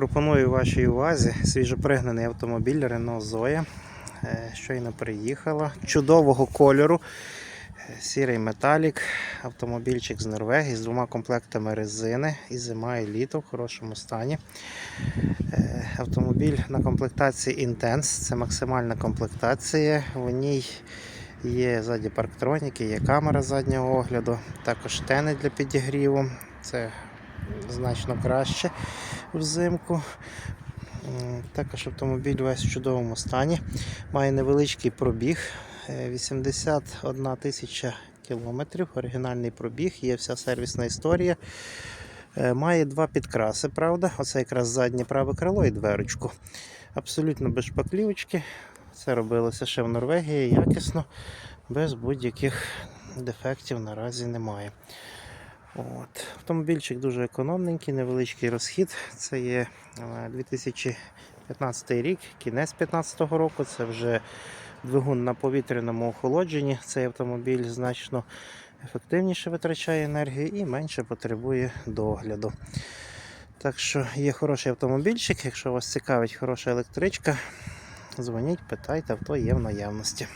Пропоную вашій увазі свіжопригнаний автомобіль Renault Zoe. Е, Щойно приїхала. Чудового кольору. Е, Сірий металік, автомобільчик з Норвегії з двома комплектами резини і зима, і літо в хорошому стані. Е, Автомобіль на комплектації Intense, це максимальна комплектація. В ній є ззаді парктроніки, є камера заднього огляду, також тени для підігріву. Це значно краще взимку. Також автомобіль весь в чудовому стані. Має невеличкий пробіг. е, 81 тисяча кілометрів. Оригінальний пробіг, є вся сервісна історія. Е, Має два підкраси, правда. Оце якраз заднє праве крило і дверочку. Абсолютно без шпаклівочки. Це робилося ще в Норвегії якісно, без будь-яких дефектів наразі немає. От. Автомобільчик дуже економненький, невеличкий розхід. Це є е, 2015 рік, кінець 2015 року. Це вже двигун на повітряному охолодженні. Цей автомобіль значно ефективніше витрачає енергію і менше потребує догляду. Так що є хороший автомобільчик. Якщо вас цікавить хороша електричка, дзвоніть, питайте, авто є в наявності.